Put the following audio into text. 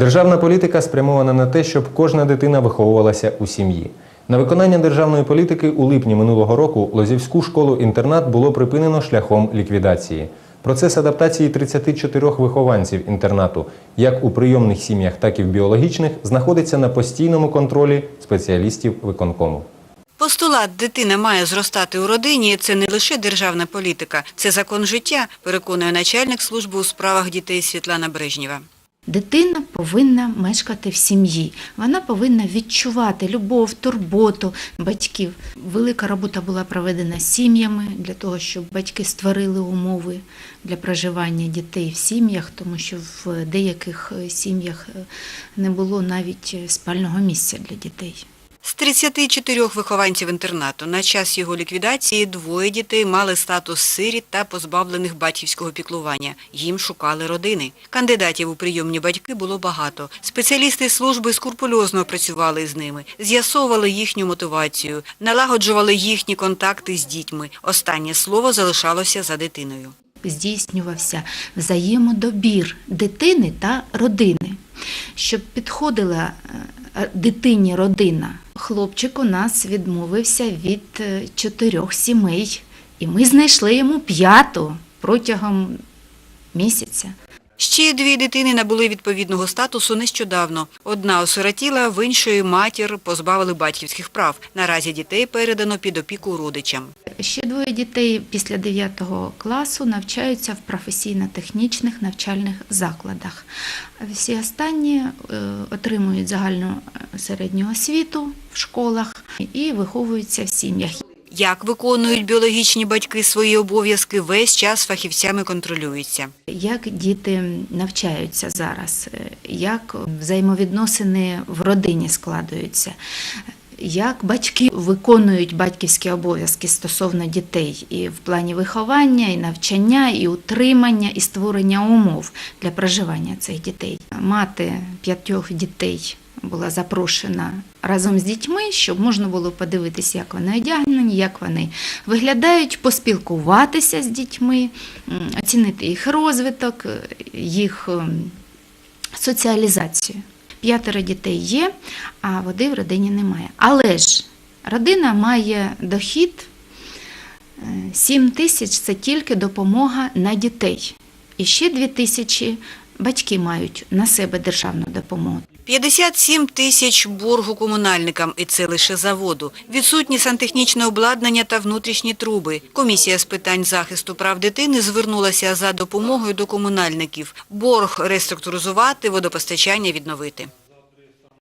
Державна політика спрямована на те, щоб кожна дитина виховувалася у сім'ї. На виконання державної політики у липні минулого року Лозівську школу-інтернат було припинено шляхом ліквідації. Процес адаптації 34 вихованців інтернату, як у прийомних сім'ях, так і в біологічних, знаходиться на постійному контролі спеціалістів виконкому. Постулат «дитина має зростати у родині» – це не лише державна політика, це закон життя, переконує начальник служби у справах дітей Світлана Брежнєва. Дитина повинна мешкати в сім'ї. Вона повинна відчувати любов, турботу батьків. Велика робота була проведена сім'ями для того, щоб батьки створили умови для проживання дітей в сім'ях, тому що в деяких е, сім'ях е, не було навіть е, спального місця для дітей. З 34 вихованців інтернату на час його ліквідації двоє дітей мали статус сиріт та позбавлених батьківського піклування. Їм шукали родини. Кандидатів у прийомні батьки було багато. Спеціалісти служби скрупульозно працювали з ними, з'ясовували їхню мотивацію, налагоджували їхні контакти з дітьми. Останнє слово залишалося за дитиною. здійснювався взаємодобір дитини та родини, щоб підходила е, дитині родина. Хлопчик у нас відмовився від е, чотирьох сімей, і ми знайшли йому п'яту протягом місяця. Ще дві дитини набули відповідного статусу нещодавно. Одна осиротіла, в іншої матір позбавили батьківських прав. Наразі дітей передано під опіку родичам. Ще двоє дітей після 9 класу навчаються в професійно-технічних навчальних закладах. Всі останні е, отримують загальну е, середню освіту в школах і виховуються в сім'ях. Як виконують біологічні батьки свої обов'язки, весь час фахівцями контролюється. Як діти навчаються зараз, як взаємовідносини в родині складуються, як батьки виконують батьківські обов'язки стосовно дітей і в плані виховання, і навчання, і утримання, і створення умов для проживання цих дітей. Мати п'ятьох дітей була запрошена разом з дітьми, щоб можна було подивитися, як вони одягнені, як вони виглядають, поспілкуватися з дітьми, оцінити їх розвиток, е, їх ем, соціалізацію. П'ятеро дітей є, а води в родині немає. Але ж родина має дохід 7 тисяч це тільки допомога на дітей. І ще 2 тисячі батьки мають на себе державну допомогу. 57 тисяч боргу комунальникам, і це лише за воду. Відсутні сантехнічне обладнання та внутрішні труби. Комісія з питань захисту прав дитини звернулася за допомогою до комунальників. Борг реструктуризувати, водопостачання відновити.